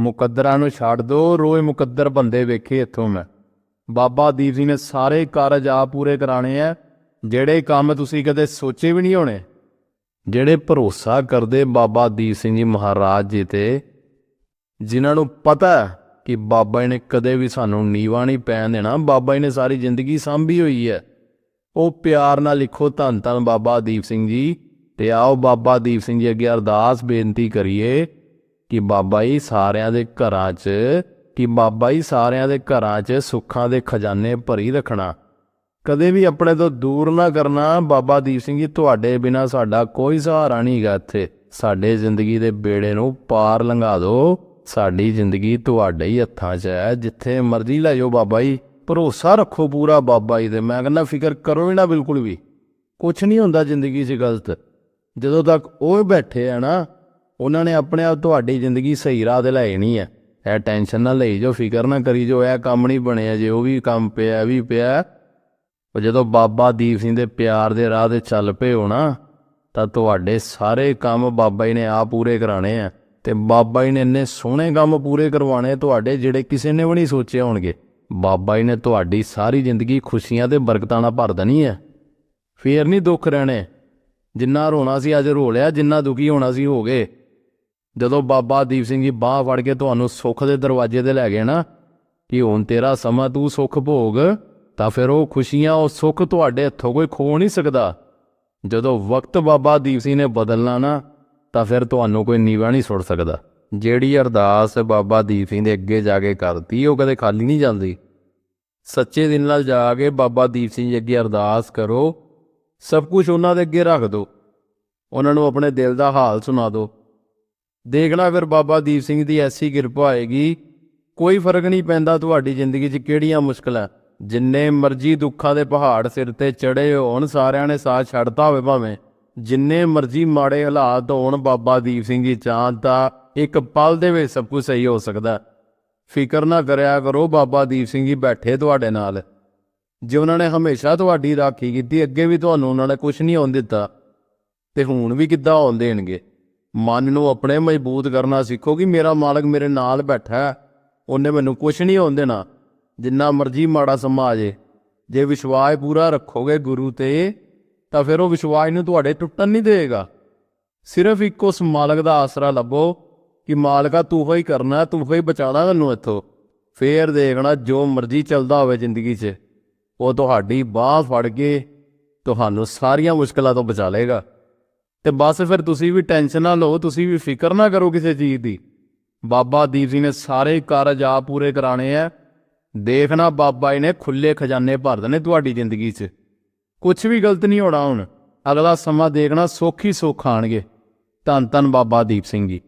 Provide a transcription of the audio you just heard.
ਮੁਕੱਦਰਾਂ ਨੂੰ ਛੱਡ ਦੋ, ਰੋਜ਼ ਮੁਕੱਦਰ ਬੰਦੇ ਵੇਖੇ ਇੱਥੋਂ ਮੈਂ। ਬਾਬਾ ਦੀਪ ਜੀ ਨੇ ਸਾਰੇ ਕਾਰਜ ਆ ਪੂਰੇ ਕਰਾਣੇ ਆ ਜਿਹੜੇ ਕੰਮ ਤੁਸੀਂ ਕਦੇ ਸੋਚੇ ਵੀ ਨਹੀਂ ਹੋਣੇ, ਜਿਹੜੇ ਭਰੋਸਾ ਕਰਦੇ ਬਾਬਾ ਦੀਪ ਸਿੰਘ ਜੀ ਮਹਾਰਾਜ ਜੀ ਤੇ, ਜਿਨ੍ਹਾਂ ਨੂੰ ਪਤਾ ਕਿ ਬਾਬਾ ਜੀ ਨੇ ਕਦੇ ਵੀ ਸਾਨੂੰ ਨੀਵਾ ਨਹੀਂ ਪੈਣ ਦੇਣਾ, ਬਾਬਾ ਜੀ ਨੇ ਸਾਰੀ ਜ਼ਿੰਦਗੀ ਸੰਭੀ ਹੋਈ ਹੈ ਉਹ ਪਿਆਰ ਨਾਲ ਲਿਖੋ ਧੰਨ ਧੰਨ ਬਾਬਾ ਦੀਪ ਸਿੰਘ ਜੀ ਤੇ ਆਓ ਬਾਬਾ ਦੀਪ ਸਿੰਘ ਜੀ ਅੱਗੇ ਅਰਦਾਸ ਬੇਨਤੀ ਕਰੀਏ ਕਿ ਬਾਬਾ ਜੀ ਸਾਰਿਆਂ ਦੇ ਘਰਾਂ 'ਚ, ਕਿ ਬਾਬਾ ਜੀ ਸਾਰਿਆਂ ਦੇ ਘਰਾਂ 'ਚ ਸੁੱਖਾਂ ਦੇ ਖਜ਼ਾਨੇ ਭਰੀ ਰੱਖਣਾ। ਕਦੇ ਵੀ ਆਪਣੇ ਤੋਂ ਦੂਰ ਨਾ ਕਰਨਾ। ਬਾਬਾ ਦੀਪ ਸਿੰਘ ਜੀ, ਤੁਹਾਡੇ ਬਿਨਾ ਸਾਡਾ ਕੋਈ ਸਹਾਰਾ ਨਹੀਂ ਇੱਥੇ। ਸਾਡੇ ਜ਼ਿੰਦਗੀ ਦੇ ਬੇੜੇ ਨੂੰ ਪਾਰ ਲੰਘਾ ਦਿਓ। ਸਾਡੀ ਜ਼ਿੰਦਗੀ ਤੁਹਾਡੇ ਹੀ ਹੱਥਾਂ 'ਚ ਹੈ। ਜਿੱਥੇ ਮਰਜ਼ੀ ਲੈ ਜਾਓ ਬਾਬਾ ਜੀ। ਭਰੋਸਾ ਰੱਖੋ ਪੂਰਾ ਬਾਬਾ ਜੀ ਤੇ। ਮੈਂ ਕਹਿੰਦਾ, ਫਿਕਰ ਕਰੋ ਹੀ ਨਾ ਬਿਲਕੁਲ ਵੀ। ਕੁਝ ਨਹੀਂ ਹੁੰਦਾ ਜ਼ਿੰਦਗੀ 'ਚ ਗਲਤ। ਜਦੋਂ ਤੱਕ ਉਹ ਬੈਠੇ ਆ ਨਾ ਉਹਨਾਂ ਨੇ ਆਪਣੇ ਆਪ ਤੁਹਾਡੀ ਜ਼ਿੰਦਗੀ ਸਹੀ ਰਾਹ ਤੇ ਲੈ ਜਾਣੀ ਹੈ। ਇਹ ਟੈਨਸ਼ਨ ਨਾ ਲਈ ਜੋ ਫਿਕਰ ਨਾ ਕਰੀ ਜੋ ਇਹ ਕੰਮ ਨਹੀਂ ਬਣਿਆ ਜੇ, ਉਹ ਵੀ ਕੰਮ ਪਿਆ, ਇਹ ਵੀ ਪਿਆ। ਉਹ ਜਦੋਂ ਬਾਬਾ ਦੀਪ ਸਿੰਘ ਦੇ ਪਿਆਰ ਦੇ ਰਾਹ ਤੇ ਚੱਲ ਪਏ ਹੋ ਨਾ, ਤਾਂ ਤੁਹਾਡੇ ਸਾਰੇ ਕੰਮ ਬਾਬਾ ਜੀ ਨੇ ਆ ਪੂਰੇ ਕਰਾਣੇ ਆ ਤੇ ਬਾਬਾ ਜੀ ਨੇ ਇੰਨੇ ਸੋਹਣੇ ਕੰਮ ਪੂਰੇ ਕਰਵਾਣੇ ਤੁਹਾਡੇ ਜਿਹੜੇ ਕਿਸੇ ਨੇ ਵੀ ਨਹੀਂ ਸੋਚੇ ਹੋਣਗੇ। ਬਾਬਾ ਜੀ ਨੇ ਤੁਹਾਡੀ ਸਾਰੀ ਜ਼ਿੰਦਗੀ ਖੁਸ਼ੀਆਂ ਤੇ ਬਰਕਤਾਂ ਨਾਲ ਭਰ ਦੇਣੀ ਹੈ। ਫੇਰ ਨਹੀਂ ਦੁੱਖ ਰਹਿਣੇ। ਜਿੰਨਾ ਰੋਣਾ ਸੀ ਅੱਜ ਰੋ ਲਿਆ, ਜਿੰਨਾ ਦੁਖੀ ਹੋਣਾ ਸੀ ਹੋ ਗਏ। ਜਦੋਂ ਬਾਬਾ ਦੀਪ ਸਿੰਘ ਜੀ ਬਾਹ ਫੜ ਕੇ ਤੁਹਾਨੂੰ ਸੁੱਖ ਦੇ ਦਰਵਾਜ਼ੇ ਤੇ ਲੈ ਗਏ ਨਾ, ਕਿ ਹੁਣ ਤੇਰਾ ਸਮਾਂ ਤੂੰ ਸੁੱਖ ਭੋਗ, ਤਾਂ ਫਿਰ ਉਹ ਖੁਸ਼ੀਆਂ, ਉਹ ਸੁੱਖ ਤੁਹਾਡੇ ਹੱਥੋਂ ਕੋਈ ਖੋ ਨਹੀਂ ਸਕਦਾ। ਜਦੋਂ ਵਕਤ ਬਾਬਾ ਦੀਪ ਸਿੰਘ ਨੇ ਬਦਲਣਾ ਨਾ, ਤਾਂ ਫਿਰ ਤੁਹਾਨੂੰ ਕੋਈ ਨੀਵਾ ਨਹੀਂ ਸੁੱਟ ਸਕਦਾ। ਜਿਹੜੀ ਅਰਦਾਸ ਬਾਬਾ ਦੀਪ ਸਿੰਘ ਦੇ ਅੱਗੇ ਜਾ ਕੇ ਕਰਤੀ, ਉਹ ਕਦੇ ਖਾਲੀ ਨਹੀਂ ਜਾਂਦੀ। ਸੱਚੇ ਦਿਲ ਨਾਲ ਜਾ ਕੇ ਬਾਬਾ ਦੀਪ ਸਿੰਘ ਜੀ ਅੱਗੇ ਅਰਦਾਸ ਕਰੋ, ਸਭ ਕੁਝ ਉਹਨਾਂ ਦੇ ਅੱਗੇ ਰੱਖ ਦਿਓ। ਉਹਨਾਂ ਨੂੰ ਆਪਣੇ ਦਿਲ ਦਾ ਹਾਲ ਸੁਣਾ ਦਿਓ। ਦੇਖਣਾ ਫਿਰ ਬਾਬਾ ਦੀਪ ਸਿੰਘ ਦੀ ਐਸੀ ਕਿਰਪਾ ਹੋਏਗੀ ਕੋਈ ਫ਼ਰਕ ਨਹੀਂ ਪੈਂਦਾ ਤੁਹਾਡੀ ਜ਼ਿੰਦਗੀ 'ਚ ਕਿਹੜੀਆਂ ਮੁਸ਼ਕਲਾਂ। ਜਿੰਨੇ ਮਰਜ਼ੀ ਦੁੱਖਾਂ ਦੇ ਪਹਾੜ ਸਿਰ ਤੇ ਚੜੇ ਹੋਣ, ਸਾਰਿਆਂ ਨੇ ਸਾਥ ਛੱਡਤਾ ਹੋਵੇ ਭਾਵੇਂ। ਜਿੰਨੇ ਮਰਜ਼ੀ ਮਾੜੇ ਹਾਲਾਤ ਹੋਣ, ਬਾਬਾ ਦੀਪ ਸਿੰਘ ਜੀ ਚਾਹਣ ਤਾਂ ਇੱਕ ਪਲ ਦੇ ਵਿੱਚ ਸਭ ਕੁਝ ਸਹੀ ਹੋ ਸਕਦਾ। ਫਿਕਰ ਨਾ ਕਰਿਆ ਕਰੋ, ਬਾਬਾ ਦੀਪ ਸਿੰਘ ਜੀ ਬੈਠੇ ਤੁਹਾਡੇ ਨਾਲ। ਜੇ ਉਹਨਾਂ ਨੇ ਹਮੇਸ਼ਾ ਤੁਹਾਡੀ ਰਾਖੀ ਕੀਤੀ, ਅੱਗੇ ਵੀ ਤੁਹਾਨੂੰ ਉਹਨਾਂ ਨੇ ਕੁਝ ਨਹੀਂ ਹੋਣ ਦਿੱਤਾ। ਤੇ ਹੁਣ ਵੀ ਕਿੱਦਾਂ ਹੋਣ ਦੇਣਗੇ? ਮਨ ਨੂੰ ਆਪਣੇ ਮਜ਼ਬੂਤ ਕਰਨਾ ਸਿੱਖੋ ਕਿ ਮੇਰਾ ਮਾਲਕ ਮੇਰੇ ਨਾਲ ਬੈਠਾ ਹੈ। ਉਹਨੇ ਮੈਨੂੰ ਕੁਝ ਨਹੀਂ ਹੋਣ ਦੇਣਾ। ਜਿੰਨਾ ਮਰਜ਼ੀ ਮਾੜਾ ਸਮਾਂ ਆ ਜੇ ਜੇ ਵਿਸ਼ਵਾਸ ਪੂਰਾ ਰੱਖੋਗੇ ਗੁਰੂ ਤੇ, ਤਾਂ ਫਿਰ ਉਹ ਵਿਸ਼ਵਾਸ ਨੂੰ ਤੁਹਾਡੇ ਟੁੱਟਣ ਨਹੀਂ ਦੇਗਾ ਸਿਰਫ ਇੱਕ ਉਸ ਮਾਲਕ ਦਾ ਆਸਰਾ ਲੱਭੋ ਕਿ ਮਾਲਕਾ ਤੂੰ ਹੀ ਕਰਨਾ, ਤੂੰ ਹੀ ਬਚਾਣਾ ਮੈਨੂੰ ਇੱਥੋਂ। ਫੇਰ ਦੇਖਣਾ ਜੋ ਮਰਜ਼ੀ ਚੱਲਦਾ ਹੋਵੇ ਜ਼ਿੰਦਗੀ 'ਚ। ਉਹ ਤੁਹਾਡੀ ਬਾਹ ਫੜ ਕੇ ਤੁਹਾਨੂੰ ਸਾਰੀਆਂ ਮੁਸ਼ਕਲਾਂ ਤੋਂ ਬਚਾ ਲੇਗਾ ਤੇ ਬਸ ਫਿਰ ਤੁਸੀਂ ਵੀ ਟੈਨਸ਼ਨ ਨਾ ਲਓ, ਤੁਸੀਂ ਵੀ ਫਿਕਰ ਨਾ ਕਰੋ ਕਿਸੇ ਚੀਜ਼ ਦੀ। ਬਾਬਾ ਦੀਪ ਸਿੰਘ ਨੇ ਸਾਰੇ ਕਾਰਜ ਆ ਪੂਰੇ ਕਰਾਣੇ ਆ ਦੇਖਣਾ ਬਾਬਾ ਜੀ ਨੇ ਖੁੱਲੇ ਖਜ਼ਾਨੇ ਭਰ ਦੇਣੇ ਤੁਹਾਡੀ ਜ਼ਿੰਦਗੀ 'ਚ। ਕੁਝ ਵੀ ਗਲਤ ਨਹੀਂ ਹੋਣਾ ਹੁਣ। ਅਗਲਾ ਸਮਾਂ ਦੇਖਣਾ ਸੁੱਖ ਹੀ ਸੁੱਖ ਆਣਗੇ। ਧੰਨ ਧੰਨ ਬਾਬਾ ਦੀਪ ਸਿੰਘ ਜੀ।